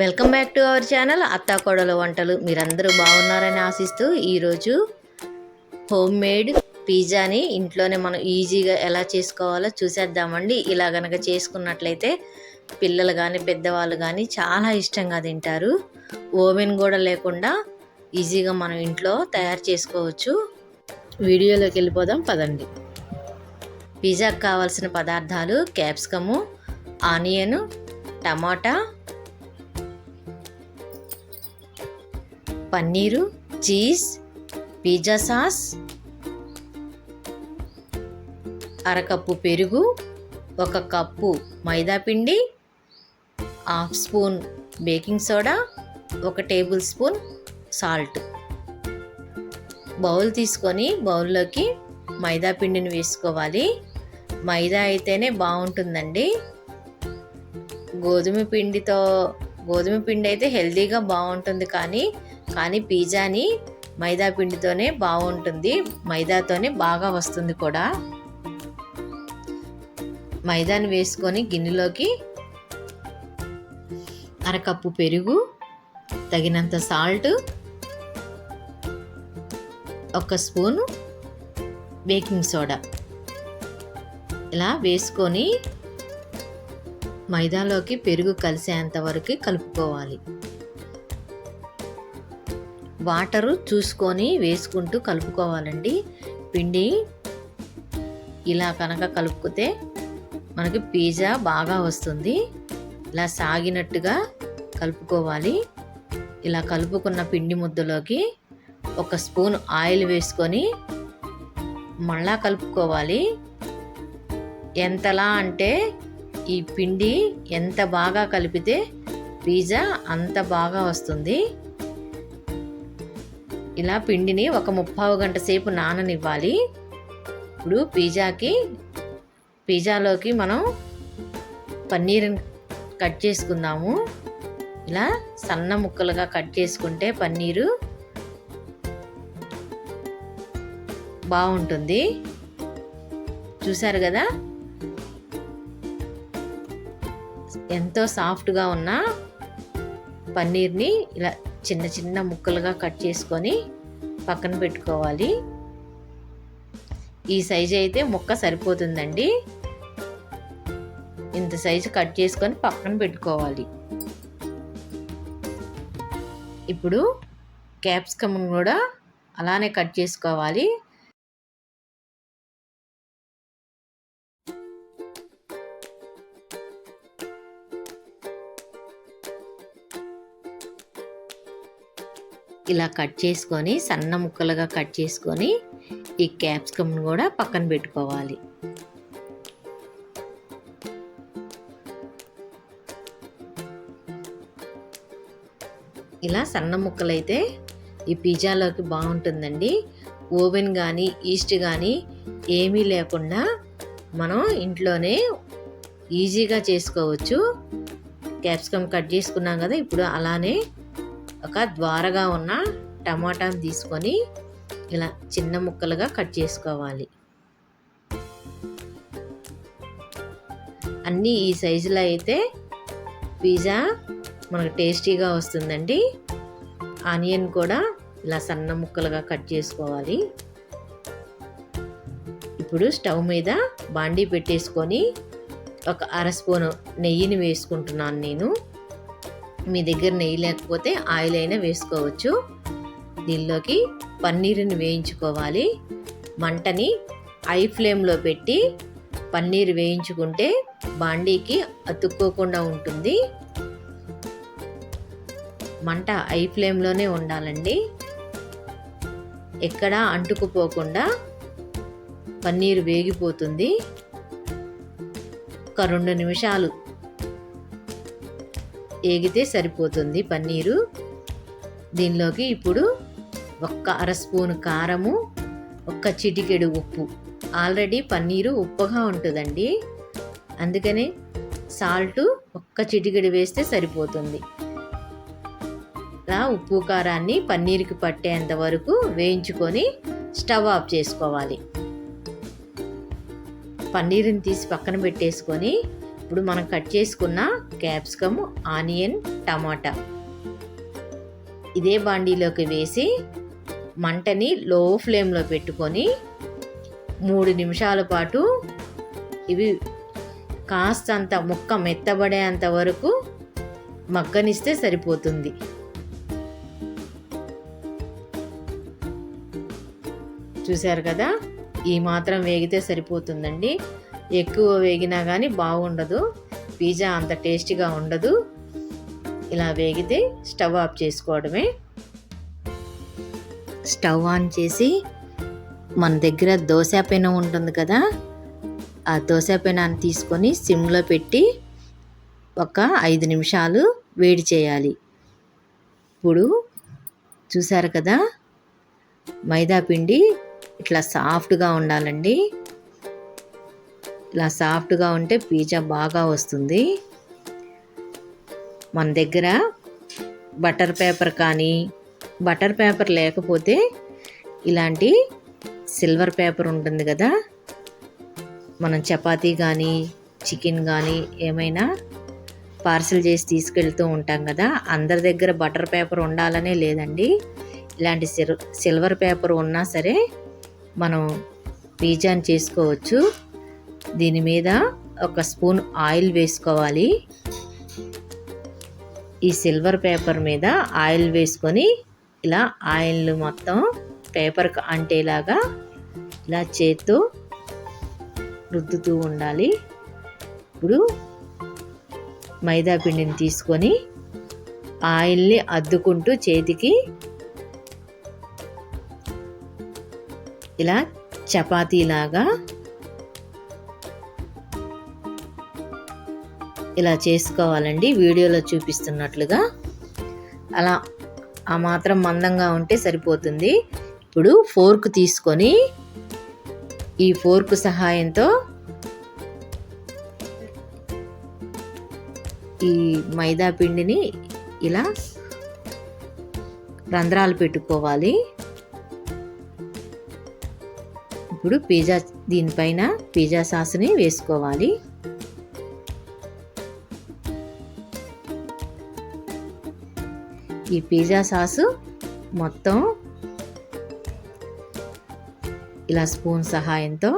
Welcome back to our channel అత్తాకోడల వంటలు. మీరందరూ బాగున్నారని ఆశిస్తూ ఈరోజు హోమ్ మేడ్ పిజ్జాని ఇంట్లోనే మనం ఈజీగా ఎలా చేసుకోవాలో చూసేద్దామండి. ఇలా గనక చేసుకున్నట్లయితే పిల్లలు కానీ పెద్దవాళ్ళు కానీ చాలా ఇష్టంగా తింటారు. ఓవెన్ కూడా లేకుండా ఈజీగా మనం ఇంట్లో తయారు చేసుకోవచ్చు. వీడియోలోకి వెళ్ళిపోదాం పదండి. పిజ్జాకి కావాల్సిన పదార్థాలు క్యాప్సికము ఆనియను టమాటా పన్నీరు చీజ్ పిజ్జా సాస్ అరకప్పు పెరుగు ఒక కప్పు మైదా పిండి హాఫ్ స్పూన్ బేకింగ్ సోడా ఒక టేబుల్ స్పూన్ సాల్ట్. బౌల్ తీసుకొని బౌల్లోకి మైదా పిండిని వేసుకోవాలి. మైదా అయితేనే బాగుంటుందండి. గోధుమ పిండితో గోధుమ పిండి అయితే హెల్తీగా బాగుంటుంది కానీ కానీ పిజ్జాని మైదా పిండితోనే బాగుంటుంది. మైదాతోనే బాగా వస్తుంది కూడా. మైదాని వేసుకొని గిన్నెలోకి అరకప్పు పెరుగు తగినంత సాల్ట్ ఒక స్పూను బేకింగ్ సోడా ఇలా వేసుకొని మైదాలోకి పెరుగు కలిసేంత వరకు కలుపుకోవాలి. వాటరు చూసుకొని వేసుకుంటూ కలుపుకోవాలండి. పిండి ఇలా కనుక కలుపుకుతే మనకి పిజ్జా బాగా వస్తుంది. ఇలా సాగినట్టుగా కలుపుకోవాలి. ఇలా కలుపుకున్న పిండి ముద్దలోకి ఒక స్పూన్ ఆయిల్ వేసుకొని మళ్ళా కలుపుకోవాలి. ఎంతలా అంటే ఈ పిండి ఎంత బాగా కలిపితే పిజ్జా అంత బాగా వస్తుంది. ఇలా పిండిని ఒక ముప్పావు గంట సేపు నాననివ్వాలి. ఇప్పుడు పిజ్జాకి పిజ్జాలోకి మనం పన్నీర్ని కట్ చేసుకుందాము. ఇలా సన్న ముక్కలుగా కట్ చేసుకుంటే పన్నీరు బాగుంటుంది. చూసారు కదా? ఎంతో సాఫ్ట్గా ఉన్న పన్నీర్ని ఇలా చిన్న చిన్న ముక్కలుగా కట్ చేసుకొని పక్కన పెట్టుకోవాలి. ఈ సైజు అయితే ముక్క సరిపోతుందండి. ఇంత సైజు కట్ చేసుకొని పక్కన పెట్టుకోవాలి. ఇప్పుడు క్యాప్సికమ్ కూడా అలానే కట్ చేసుకోవాలి. ఇలా కట్ చేసుకొని సన్న ముక్కలుగా కట్ చేసుకొని ఈ క్యాప్సికమ్ కూడా పక్కన పెట్టుకోవాలి. ఇలా సన్న ముక్కలైతే ఈ పిజ్జాలోకి బాగుంటుందండి. ఓవెన్ కానీ ఈస్ట్ కానీ ఏమీ లేకుండా మనం ఇంట్లోనే ఈజీగా చేసుకోవచ్చు. క్యాప్సికమ్ కట్ చేసుకున్నాం కదా ఇప్పుడు అలానే ఒక ద్వారగా ఉన్న టమాటాను తీసుకొని ఇలా చిన్న ముక్కలుగా కట్ చేసుకోవాలి. అన్నీ ఈ సైజులో అయితే పిజ్జా మనకు టేస్టీగా వస్తుందండి. ఆనియన్ కూడా ఇలా సన్న ముక్కలుగా కట్ చేసుకోవాలి. ఇప్పుడు స్టవ్ మీద బాండీ పెట్టేసుకొని ఒక అర స్పూను నెయ్యిని వేసుకుంటున్నాను నేను. మీ దగ్గర నెయ్యి లేకపోతే ఆయిల్ అయినా వేసుకోవచ్చు. దీనిలోకి పన్నీరుని వేయించుకోవాలి. మంటని ఐ ఫ్లేమ్లో పెట్టి పన్నీర్ వేయించుకుంటే బాండీకి అతుక్కోకుండా ఉంటుంది. మంట ఐ ఫ్లేమ్లోనే ఉండాలండి. ఎక్కడా అంటుకుపోకుండా పన్నీర్ వేగిపోతుంది. ఒక రెండు నిమిషాలు ఏగితే సరిపోతుంది పన్నీరు. దీనిలోకి ఇప్పుడు ఒక్క అర స్పూన్ కారము ఒక్క చిటికెడు ఉప్పు. ఆల్రెడీ పన్నీరు ఉప్పుగా ఉంటుందండి. అందుకని సాల్ట్ ఒక్క చిటికెడు వేస్తే సరిపోతుంది. ఇలా ఉప్పు కారాన్ని పన్నీర్కి పట్టేంత వరకు వేయించుకొని స్టవ్ ఆఫ్ చేసుకోవాలి. పన్నీరుని తీసి పక్కన పెట్టేసుకొని ఇప్పుడు మనం కట్ చేసుకున్న క్యాప్సికమ్ ఆనియన్ టమాటా. ఇదే బాండీలోకి వేసి మంటని లో ఫ్లేమ్లో పెట్టుకొని మూడు నిమిషాల పాటు ఇవి కాస్తంత ముక్క మెత్తబడేంత వరకు మగ్గనిస్తే సరిపోతుంది. చూశారు కదా? ఈ మాత్రం వేగితే సరిపోతుందండి. ఎక్కువ వేగినా కానీ బాగుండదు. పిజ్జా అంత టేస్టీగా ఉండదు. ఇలా వేగితే స్టవ్ ఆఫ్ చేసుకోవడమే. స్టవ్ ఆన్ చేసి మన దగ్గర దోశ పెనం ఉంటుంది కదా ఆ దోశ పెనాన్ని తీసుకొని సిమ్లో పెట్టి ఒక ఐదు నిమిషాలు వేడి చేయాలి. ఇప్పుడు చూసారు కదా మైదా పిండి ఇట్లా సాఫ్ట్గా ఉండాలండి. ఇలా సాఫ్ట్గా ఉంటే పిజ్జా బాగా వస్తుంది. మన దగ్గర బటర్ పేపర్ కానీ బటర్ పేపర్ లేకపోతే ఇలాంటి సిల్వర్ పేపర్ ఉంటుంది కదా. మనం చపాతీ కానీ చికెన్ కానీ ఏమైనా పార్సిల్ చేసి తీసుకెళ్తూ ఉంటాం కదా. అందరి దగ్గర బటర్ పేపర్ ఉండాలనే లేదండి. ఇలాంటి సిల్ సిల్వర్ పేపర్ ఉన్నా సరే మనం పిజ్జాని చేసుకోవచ్చు. దీని మీద ఒక స్పూన్ ఆయిల్ వేసుకోవాలి. ఈ సిల్వర్ పేపర్ మీద ఆయిల్ వేసుకొని ఇలా ఆయిల్ మొత్తం పేపర్కి అంటేలాగా ఇలా చేత్తో రుద్దుతూ ఉండాలి. ఇప్పుడు మైదా పిండిని తీసుకొని ఆయిల్ని అద్దుకుంటూ చేతికి ఇలా చపాతీలాగా ఇలా చేసుకోవాలండి. వీడియోలో చూపిస్తున్నట్లుగా. అలా ఆ మాత్రం మందంగా ఉంటే సరిపోతుంది. ఇప్పుడు ఫోర్క్ తీసుకొని ఈ ఫోర్క్ సహాయంతో ఈ మైదా పిండిని ఇలా రంధ్రాలు పెట్టుకోవాలి. ఇప్పుడు పిజ్జా దీనిపైన పిజ్జా సాస్ని వేసుకోవాలి. ఈ పిజ్జా సాసు మొత్తం ఇలా స్పూన్ సహాయంతో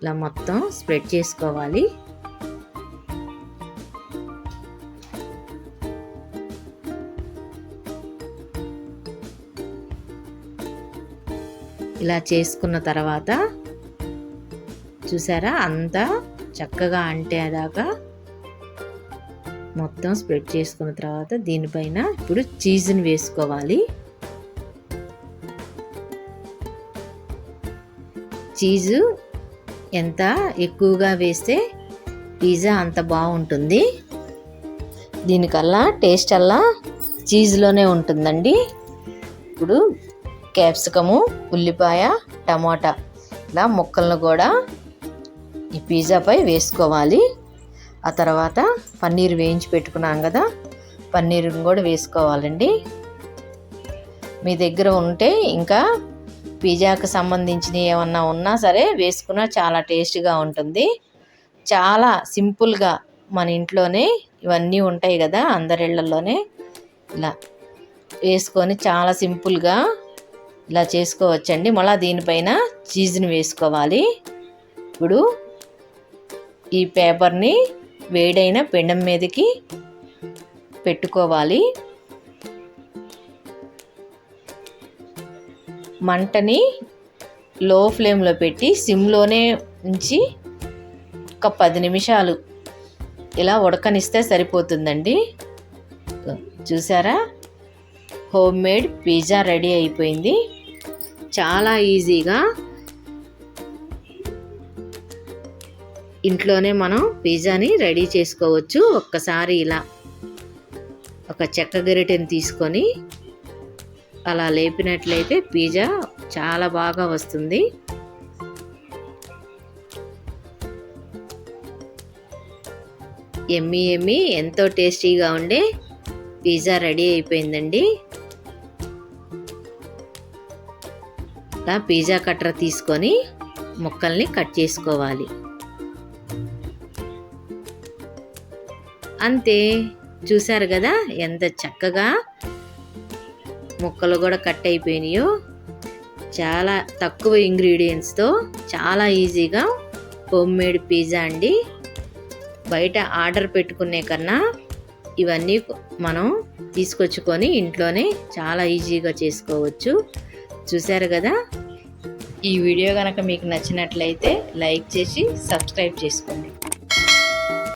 ఇలా మొత్తం స్ప్రెడ్ చేసుకోవాలి. ఇలా చేసుకున్న తర్వాత చూసారా అంతా చక్కగా అంటేదాకా మొత్తం స్ప్రెడ్ చేసుకున్న తర్వాత దీనిపైన ఇప్పుడు చీజ్ని వేసుకోవాలి. చీజు ఎంత ఎక్కువగా వేస్తే పిజ్జా అంత బాగుంటుంది. దీనికల్లా టేస్ట్ అల్లా చీజ్లోనే ఉంటుందండి. ఇప్పుడు క్యాప్సికము ఉల్లిపాయ టమాటా ఇలా ముక్కలను కూడా ఈ పిజ్జాపై వేసుకోవాలి. ఆ తర్వాత పన్నీర్ వేయించి పెట్టుకున్నాం కదా పన్నీర్ని కూడా వేసుకోవాలండి. మీ దగ్గర ఉంటే ఇంకా పిజ్జాకు సంబంధించినవి ఏమన్నా ఉన్నా సరే వేసుకున్నా చాలా టేస్ట్గా ఉంటుంది. చాలా సింపుల్గా మన ఇంట్లోనే ఇవన్నీ ఉంటాయి కదా అందరిళ్ళలోనే. ఇలా వేసుకొని చాలా సింపుల్గా ఇలా చేసుకోవచ్చండి. మళ్ళీ దీనిపైన చీజ్ని వేసుకోవాలి. ఇప్పుడు ఈ పేపర్ని వేడైన పెండం మీదకి పెట్టుకోవాలి. మంటని లో ఫ్లేమ్లో పెట్టి సిమ్లోనే ఉంచి ఒక పది నిమిషాలు ఇలా ఉడకనిస్తే సరిపోతుందండి. చూసారా? హోమ్ మేడ్ పిజ్జా రెడీ అయిపోయింది. చాలా ఈజీగా ఇంట్లోనే మనం పిజ్జాని రెడీ చేసుకోవచ్చు. ఒక్కసారి ఇలా ఒక చెక్క గరిటెని తీసుకొని అలా లేపినట్లయితే పిజ్జా చాలా బాగా వస్తుంది. ఎమ్మి ఎమ్మి ఎంతో టేస్టీగా ఉండే పిజ్జా రెడీ అయిపోయిందండి. ఇలా పిజ్జా కట్టర్ తీసుకొని ముక్కల్ని కట్ చేసుకోవాలి. అంతే చూశారు కదా? ఎంత చక్కగా ముక్కలు కూడా కట్ అయిపోయినాయో. చాలా తక్కువ ఇంగ్రీడియంట్స్తో చాలా ఈజీగా హోమ్ మేడ్ పిజ్జా అండి. బయట ఆర్డర్ పెట్టుకునే కన్నా ఇవన్నీ మనం తీసుకొచ్చుకొని ఇంట్లోనే చాలా ఈజీగా చేసుకోవచ్చు. చూశారు కదా? ఈ వీడియో కనుక మీకు నచ్చినట్లయితే లైక్ చేసి సబ్స్క్రైబ్ చేసుకోండి.